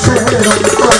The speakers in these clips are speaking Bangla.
দাসের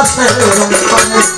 অন্তরে দাসের